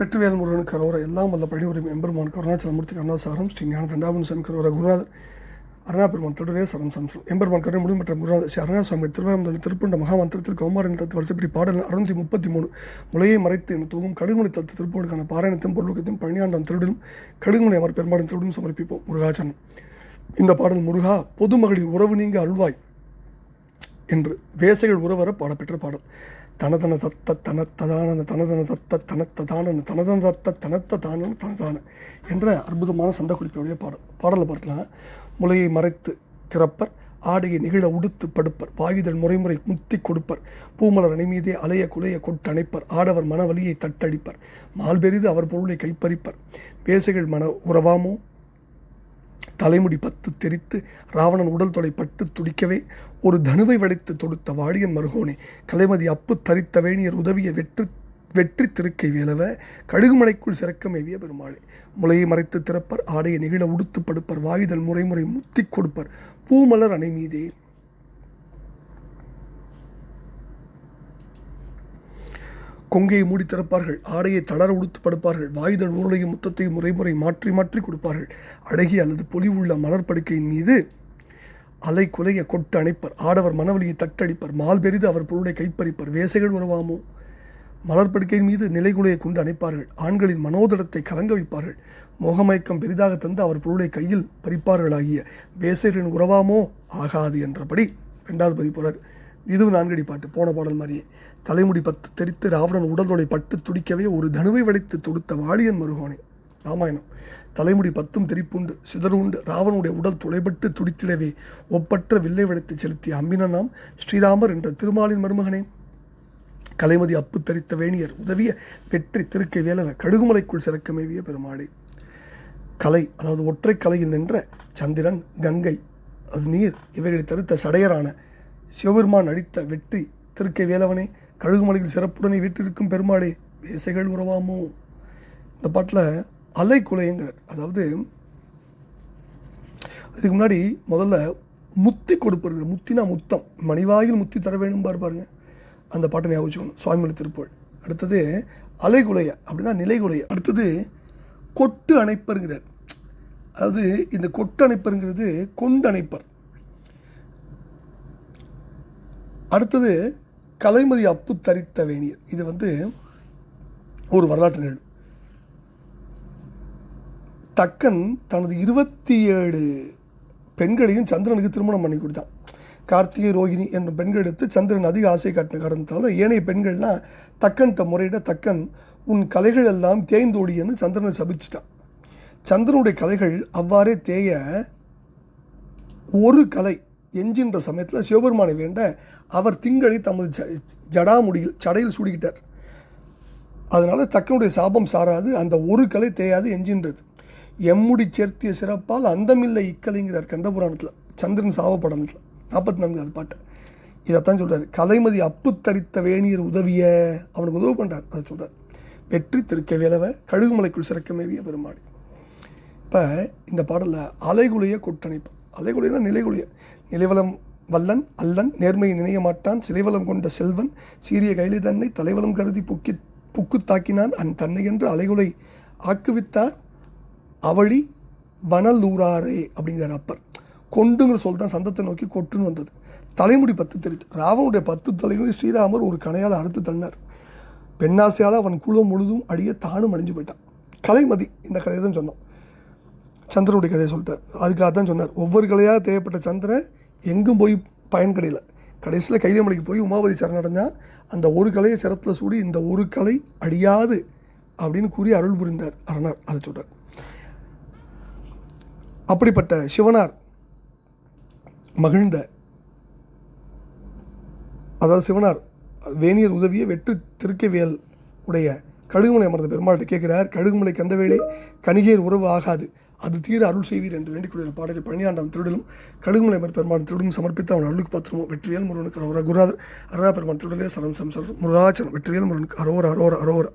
வெற்றிவேல் முருகன் கரோர எல்லாம் வல்ல பழனிபுரம் எம்பெருமான் கருணாச்சலமூர்த்தி கருணாசாரம் ஸ்ரீ ஞான தண்டாபன் சாமி கரோர குருநாதர் அருணாபெருமான் தொடரே சரம் சம்சம் எம்பெருமான் கருணை முடிவு பெற்ற குருநாதர் ஸ்ரீ அருணாசாமி திருவாயந்தல் திருப்பண்ட மகாமந்திரத்தில் கௌமாரன் தத்து வரிசைப்படி பாடல் அறுநூத்தி முப்பத்தி மூணு முளையை மறைத்து என தூங்கும் கடுகுமணி தத்து திருப்போடுக்கான பாராயணத்தையும் பொருளுக்கத்தையும் பழனியாண்டான் திருடும் கடுகுமணி அமர் பெருமாடன் திருடும் சமர்ப்பிப்போம் முருகாச்சனம் இந்த பாடல் முருகா பொதுமகளிர் உறவு நீங்க அல்வாய் என்று வேசைகள் உறவர பாடப்பெற்ற பாடல். தனதன தத்த தனத்ததான தனதன தத்த தனத்ததான தனதன தத்த தனத்த தானன தனதான என்ற அற்புதமான சந்த குறிப்பினுடைய பாடல். பாடலை பார்க்கலாம் முளையை மறைத்து திறப்பர் ஆடையை நிகழ உடுத்து படுப்பர் வாயுதல் முறைமுறை முத்தி கொடுப்பர் பூமலர் அணை மீதே அலைய குலைய கொட்டணைப்பர் ஆடவர் மனவலியை தட்டடிப்பர் மால்பெரிது அவர் பொருளை கைப்பறிப்பர். வேசைகள் மன உறவாமோ தலைமுடி பத்து தெரித்து ராவணன் உடல் தொலை பட்டு துடிக்கவே ஒரு தனுவை வளைத்து தொடுத்த வாடியன் மருகோனே கலைமதி அப்பு தரித்த வேணியர் உதவிய வெற்றி வெற்றி திருக்கை வேலவ கழுகுமலைக்குள் சிறக்கமேவிய பெருமாளே முளையை மறைத்து திறப்பர் ஆடையை நெகிழ உடுத்து படுப்பர் வாயுதல் முறைமுறை முத்தி கொடுப்பர் பூமலர் அணை மீதே கொங்கையை மூடி திறப்பார்கள். ஆடையை தளர உடுத்து படுப்பார்கள். வாயுதல் ஊரலையும் முத்தத்தையும் முறைமுறை மாற்றி மாற்றி கொடுப்பார்கள். அழகிய அல்லது பொலிவுள்ள மலர் படுக்கையின் மீது அலை குலைய கொட்டு அணைப்பர். ஆடவர் மனவலியை தட்டடிப்பர். மால் பெரிது அவர் பொருளை கைப்பறிப்பர். வேசைகள் உறவாமோ? மலர் படுக்கையின் மீது நிலைகுலையை கொண்டு அணைப்பார்கள். ஆண்களின் மனோதடத்தை கலங்க வைப்பார்கள். மோகமயக்கம் பெரிதாக தந்து அவர் பொருளை கையில் பறிப்பார்களாகிய வேசைகளின் உறவாமோ? ஆகாது என்றபடி. ரெண்டாவது பதிப்புலர் இதுவும் நான்கடி பாட்டு போன பாடல் மாதிரியே. தலைமுடி பத்து தெரித்து ராவணன் உடல்தொலை பட்டு துடிக்கவே ஒரு தனுவை வளைத்து தொடுத்த வாலியன் மருகோனே. ராமாயணம். தலைமுடி பத்தும் தெரிப்புண்டு சிதறுண்டு ராவனுடைய உடல் துளைபட்டு துடித்திடவே ஒப்பற்ற வில்லை வளைத்து செலுத்திய அம்பினனாம் ஸ்ரீராமர் என்ற திருமாலின் மருமகனே. கலைமதி அப்பு தரித்த வேணியர் உதவிய வெற்றி திருக்கை வேலவ கடுகுமலைக்குள் சிறக்கமேவிய பெருமாடை கலை அதாவது ஒற்றை கலையில் நின்ற சந்திரன் கங்கை அது நீர் இவைகளை தருத்த சடையரான சிவபெருமான் அடித்த வெற்றி. திருக்கை வேலவனே கழுகுமலையில் சிறப்புடனே வீட்டிற்கும் பெருமாளே வேசைகள் உறவாமோ? இந்த பாட்டில் அலை குலைங்கிறார் அதாவது அதுக்கு முன்னாடி முதல்ல முத்தி கொடுப்பாருங்க முத்தினா முத்தம். மணிவாயில் முத்தி தர வேணும் பாருங்க. அந்த பாட்டை ஞாபகம் சுவாமிமலை திருப்புகழ் அடுத்தது அலைகுலைய அப்படின்னா நிலைகுலைய அடுத்தது கொட்டு அணைப்பருங்கிறார். அதாவது இந்த கொட்டு அணைப்பருங்கிறது கொண்டு அணைப்பர். அடுத்தது கலைமதி அப்பு தரித்த வேணியர். இது வந்து ஒரு வரலாற்று நிகழ்வு. தக்கன் தனது இருபத்தி ஏழு பெண்களையும் சந்திரனுக்கு திருமணம் பண்ணி கொடுத்தான். கார்த்திகை ரோகிணி என்ற பெண்கள் எடுத்து சந்திரன் அதிக ஆசை காட்டின காரணத்தால் ஏனைய பெண்கள்லாம் தக்கன்கிட்ட முறையிட தக்கன் உன் கலைகள் எல்லாம் தேய்ந்தோடியன்னு சந்திரனை சபிச்சிட்டான். சந்திரனுடைய கலைகள் அவ்வாறே தேய ஒரு கலை எஞ்சின்ற சமயத்தில் சிவபெருமானை வேண்ட அவர் திங்களை தமது ஜ ஜடாமுடியில் சடையில் சூடிக்கிட்டார். அதனால் தக்கனுடைய சாபம் சாராது அந்த ஒரு கலை தேயாது எஞ்சின்றது. எம்முடி சேர்த்திய சிறப்பால் அந்தமில்லை இக்கலைங்கிறார் கந்தபுராணத்தில் சந்திரன் சாவப்படத்தில். நாற்பத்தி நான்காவது பாட்டு. இதைத்தான் சொல்கிறார் கலைமதி அப்பு தரித்த வேணியர் உதவிய அவனுக்கு உதவு பண்ணுறார் அதை சொல்கிறார் வெற்றி திருக்க வேலவ கழுகுமலைக்குள் சிறக்க மேவிய இப்போ இந்த பாடலில் அலைகுலைய கொட்டணைப்பு. அலைகுலைனா நிலைகுலைய நிலைவலம் வல்லன் அல்லன் நேர்மையை நினைய மாட்டான் சிலைவலம் கொண்ட செல்வன் சீரிய கைலி தன்னை தலைவலம் கருதி புக்கி புக்கு தாக்கினான் அன் தன்னை என்று அலைகுலை ஆக்குவித்தார். அவழி வனலூராரே அப்படிங்கிற அப்பர். கொண்டுங்கிற சொல் தான் சந்தத்தை நோக்கி கொட்டுன்னு வந்தது. தலைமுடி பத்து தெரித்து ராவனுடைய பத்து தலைமுடி ஸ்ரீராமர் ஒரு கணையால் அறுத்து தள்ளினார். பெண்ணாசையால் அவன் குழுவம் முழுதும் அடிய தானும் அணிஞ்சு போயிட்டான். கலைமதி இந்த கதையை தான் சொன்னோம். சந்திரனுடைய கதையை சொல்லிட்டார். அதுக்காக தான் சொன்னார். ஒவ்வொரு கலையாக தேவைப்பட்ட சந்திரன் எங்கும் போய் பயன் கிடையில கடைசியில் கைதமலைக்கு போய் உமாவதி சரணடைஞ்சால் அந்த ஒரு கலையை சிரத்தில் சூடி இந்த ஒரு கலை அடியாது அப்படின்னு கூறி அருள் புரிந்தார் அரணார். அதை சொல்கிறார் அப்படிப்பட்ட சிவனார் மகிழ்ந்த அதாவது சிவனார் வேணியர் உதவிய வெற்று திருக்கவியல் உடைய கடுகுமலை அமர்ந்த பெருமாள்கிட்ட கேட்கிறார். கடுகுமலை கந்தவேளை கணிகையர் உறவு ஆகாது. அது தீர அருள் செய்வீர் என்று வேண்டிக் கொள்கிற பாடலை பழனியாண்டம் திருடலும் கழுகுமலை பெருமான் திருடும் சமர்ப்பித்து அவன் அருளுக்கு பாத்திரமோ? வெற்றியல் முருகனுக்கு அரோரா குருநாதர். அருணா பெருமான் திருடலே சரம் சம்சரம் முருகாச்சரம் வெற்றியல் முருகனுக்கு அரோர அரோர அரோரா.